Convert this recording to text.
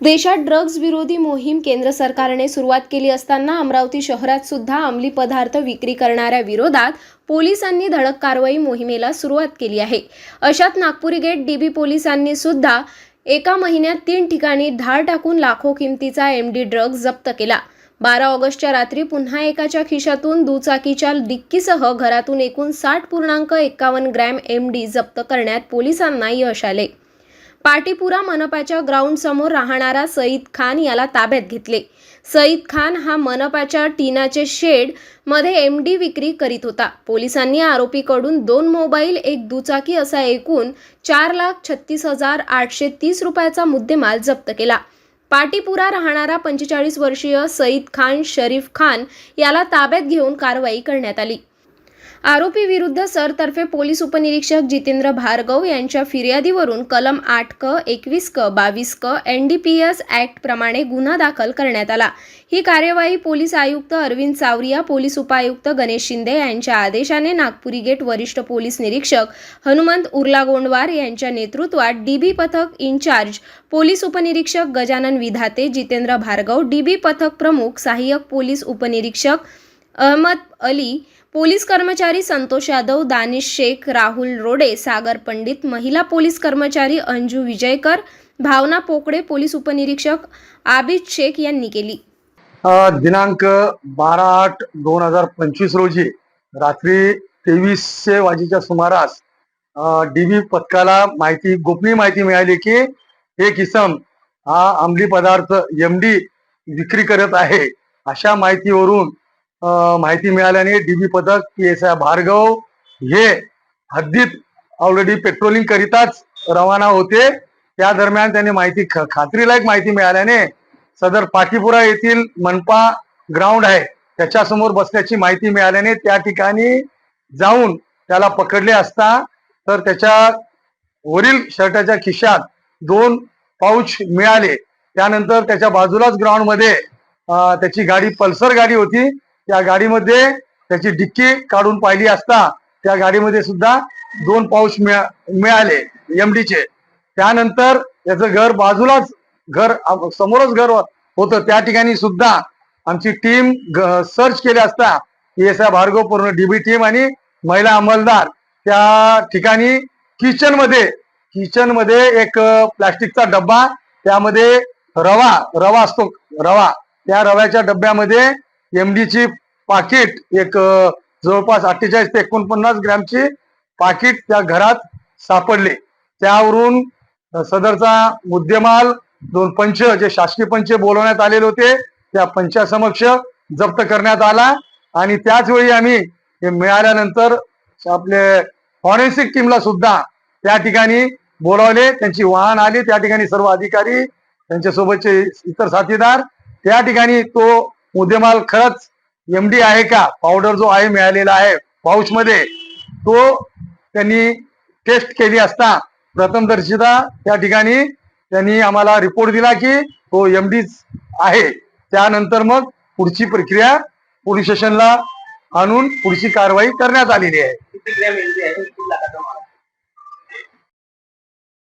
देशात ड्रग्ज विरोधी मोहीम केंद्र सरकारने सुरुवात केली असताना अमरावती शहरात सुद्धा अंमली पदार्थ विक्री करणाऱ्या विरोधात पोलिसांनी धडक कारवाई मोहिमेला सुरुवात केली आहे. अशात नागपुरी गेट डीबी पोलिसांनी सुद्धा एका महिन्यात तीन ठिकाणी धाड टाकून लाखो किमतीचा एमडी ड्रग्ज जप्त केला. बारा ऑगस्टच्या रात्री पुन्हा एकाच्या खिशातून दुचाकीच्या डिक्कीसह घरातून एकूण साठ पूर्णांक एक्कावन्न ग्रॅम एम डी जप्त करण्यात पोलिसांना यश आले. पाटीपुरा मनपाच्या ग्राउंड समोर राहणारा सईद खान याला ताब्यात घेतले. सईद खान हा मनपाच्या टीनाचे शेडमध्ये एम डी विक्री करीत होता. पोलिसांनी आरोपीकडून दोन मोबाईल एक दुचाकी असा एकूण चार लाख छत्तीस हजार आठशे तीस रुपयाचा मुद्देमाल जप्त केला. पाटीपुरा राहणारा पंचेचाळीस वर्षीय सईद खान शरीफ खान याला ताब्यात घेऊन कारवाई करण्यात आली. आरोपी विरुद्ध सरतर्फे पोलीस उपनिरीक्षक जितेंद्र भार्गव यांच्या फिर्यादीवरून कलम आठ क एकवीस क बावीस क N D P S act प्रमाणे गुन्हा दाखल करण्यात आला. ही कार्यवाही पोलीस आयुक्त अरविंद सावरिया पोलीस उपायुक्त गणेश शिंदे यांच्या आदेशाने नागपुरी गेट वरिष्ठ पोलीस निरीक्षक हनुमंत उर्लागोंडवार यांच्या नेतृत्वात डीबी पथक इन्चार्ज पोलीस उपनिरीक्षक गजानन विधाते जितेंद्र भार्गव डीबी पथक प्रमुख सहाय्यक पोलीस उपनिरीक्षक अहमद अली पोलीस कर्मचारी संतोष यादव दानिश शेख राहुल रोडे सागर पंडित महिला पोलीस कर्मचारी अंजू विजयकर भावना पोकळे पोलीस उपनिरीक्षक आबिद शेख यांनी केली. दिनांक बारा आठ दोन हजार पंचवीस रोजी रात्री तेवीसशे वाजेच्या सुमारास डीबी पथकाला माहिती गोपनीय माहिती मिळाली की एक इसम हा अंमली पदार्थ एमडी विक्री करत आहे अशा माहितीवरून माहिती मिळाल्याने डीबी पथक पी एस आय भार्गव हे हद्दीत ऑलरेडी पेट्रोलिंग करिताच रवाना होते. त्या दरम्यान त्यांनी माहिती ख- खात्रीलायक माहिती मिळाल्याने सदर पाटीपुरा येथील मनपा ग्राउंड आहे. त्याच्यासमोर बसल्याची माहिती मिळाल्याने त्या ठिकाणी जाऊन त्याला पकडले असता तर त्याच्या वरील शर्टाच्या खिशात दोन पाऊच मिळाले. त्यानंतर त्याच्या बाजूलाच ग्राउंडमध्ये त्याची गाडी पल्सर गाडी होती. त्या गाडीमध्ये त्याची डिक्की काढून पाहिली असता त्या गाडीमध्ये सुद्धा दोन पाऊच मिळा- मिळाले एमडीचे त्यानंतर त्याचं घर बाजूलाच घर समोरच घर होतं. त्या ठिकाणी सुद्धा आमची टीम सर्च केली असता एस आय भार्गव पूर्ण डीबी टीम आणि महिला अंमलदार. त्या ठिकाणी किचनमध्ये किचनमध्ये एक प्लास्टिकचा डब्बा त्यामध्ये रवा रवा असतो रवा. त्या रव्याच्या डब्यामध्ये एमडीची पाकिट एक जवळपास अठ्ठेचाळीस ते एकोणपन्नास ग्रॅमची पाकिट त्या घरात सापडले. त्यावरून सदरचा मुद्देमाल दोन पंच जे शासकीय पंच बोलवण्यात आलेले होते त्या पंचासमक्ष जप्त करण्यात आला आणि त्याच वेळी आम्ही हे मिळाल्यानंतर आपले फॉरेन्सिक टीमला सुद्धा त्या ठिकाणी बोलावले. त्यांची वाहन आली. त्या ठिकाणी सर्व अधिकारी त्यांच्यासोबतचे इतर साथीदार त्या ठिकाणी तो मुद्देमाल खरंच एमडी आहे का? पावडर जो आहे मिळालेला आहे. पाऊच मध्ये तो त्यांनी टेस्ट केली असता प्रथमदर्शिता त्या ठिकाणी त्यांनी आम्हाला रिपोर्ट दिला की तो एमडीच आहे. त्यानंतर मग पुढची प्रक्रिया पोलीस स्टेशनला आणून पुढची कारवाई करण्यात आलेली आहे.